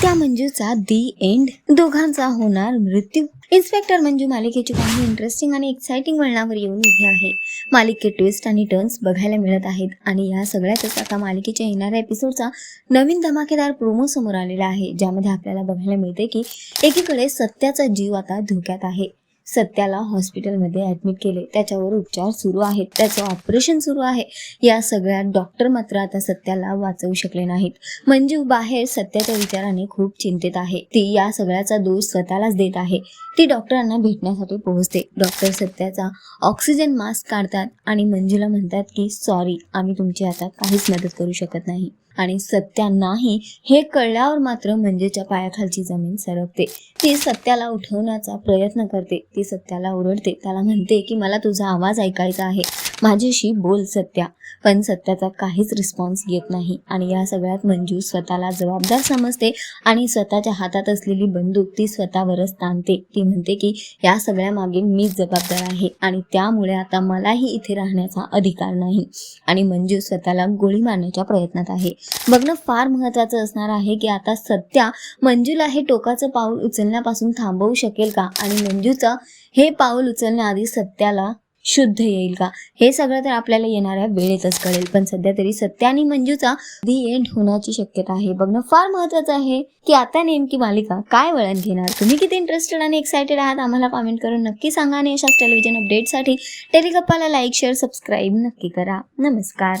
त्या मंजूचा दी एंड दोघांचा होणार मृत्यू. इन्स्पेक्टर मंजू मालिकेची काही इंटरेस्टिंग आणि एक्साइटिंग वळणावर येऊन उभी आहे. मालिके ट्विस्ट आणि टर्न्स बघायला मिळत आहेत आणि या सगळ्यातच आता मालिकेच्या येणाऱ्या एपिसोडचा नवीन धमाकेदार प्रोमो समोर आलेला आहे ज्यामध्ये आपल्याला बघायला मिळते की एकीकडे सत्याचा जीव आता धोक्यात आहे. सत्याला हॉस्पिटलमध्ये ॲडमिट केले. त्याच्यावर उपचार सुरू आहेत. त्याचं ऑपरेशन सुरू आहे. या सगळ्यात डॉक्टर मात्र आता सत्याला वाचवू शकले नाहीत. मंजू बाहेर सत्याच्या विचाराने खूप चिंतेत आहे. ती या सगळ्याचा दोष स्वतःलाच देत आहे. ती डॉक्टरांना भेटण्यासाठी पोहोचते. डॉक्टर सत्याचा ऑक्सिजन मास्क काढतात आणि मंजूला म्हणतात की सॉरी आम्ही तुमची आता काहीच मदत करू शकत नाही. आणि सत्या नाही हे कळल्यावर मात्र मंजूच्या पायाखालची जमीन सरकते. ती सत्याला उठवण्याचा प्रयत्न करते. ती सत्याला ओरडते. त्याला म्हणते की मला तुझा आवाज ऐकायचा आहे. माझ्याशी बोल सत्या पण सत्याचा काहीच रिस्पॉन्स येत नाही. आणि या सगळ्यात मंजू स्वतःला जबाबदार समजते आणि स्वतःच्या हातात असलेली बंदूक ती स्वतःवरच ताणते. ती म्हणते की या सगळ्या मागे मीच जबाबदार आहे आणि त्यामुळे आता मलाही इथे राहण्याचा अधिकार नाही. आणि मंजू स्वतःला गोळी मारण्याच्या प्रयत्नात आहे. बघणं फार महत्त्वाचं असणार आहे की आता सत्या मंजूला हे टोकाचं पाऊल उचलण्यापासून थांबवू शकेल का? आणि मंजूचं हे पाऊल उचलण्याआधी सत्याला शुद्ध येईल का? हे सगळं तर आपल्याला येणाऱ्या वेळेतच कळेल. पण सध्या तरी सत्या आणि मंजूचा दी एंड होण्याची शक्यता आहे. बघणं फार महत्वाचं आहे. की आता नेमकी मालिका काय वळण घेणार? तुम्ही किती इंटरेस्टेड आणि एक्सायटेड आहात? आम्हाला कमेंट करून नक्की सांगा. आणि अशाच टेलिव्हिजन अपडेटसाठी टेलिगप्पाला लाईक शेअर सबस्क्राईब नक्की करा. नमस्कार.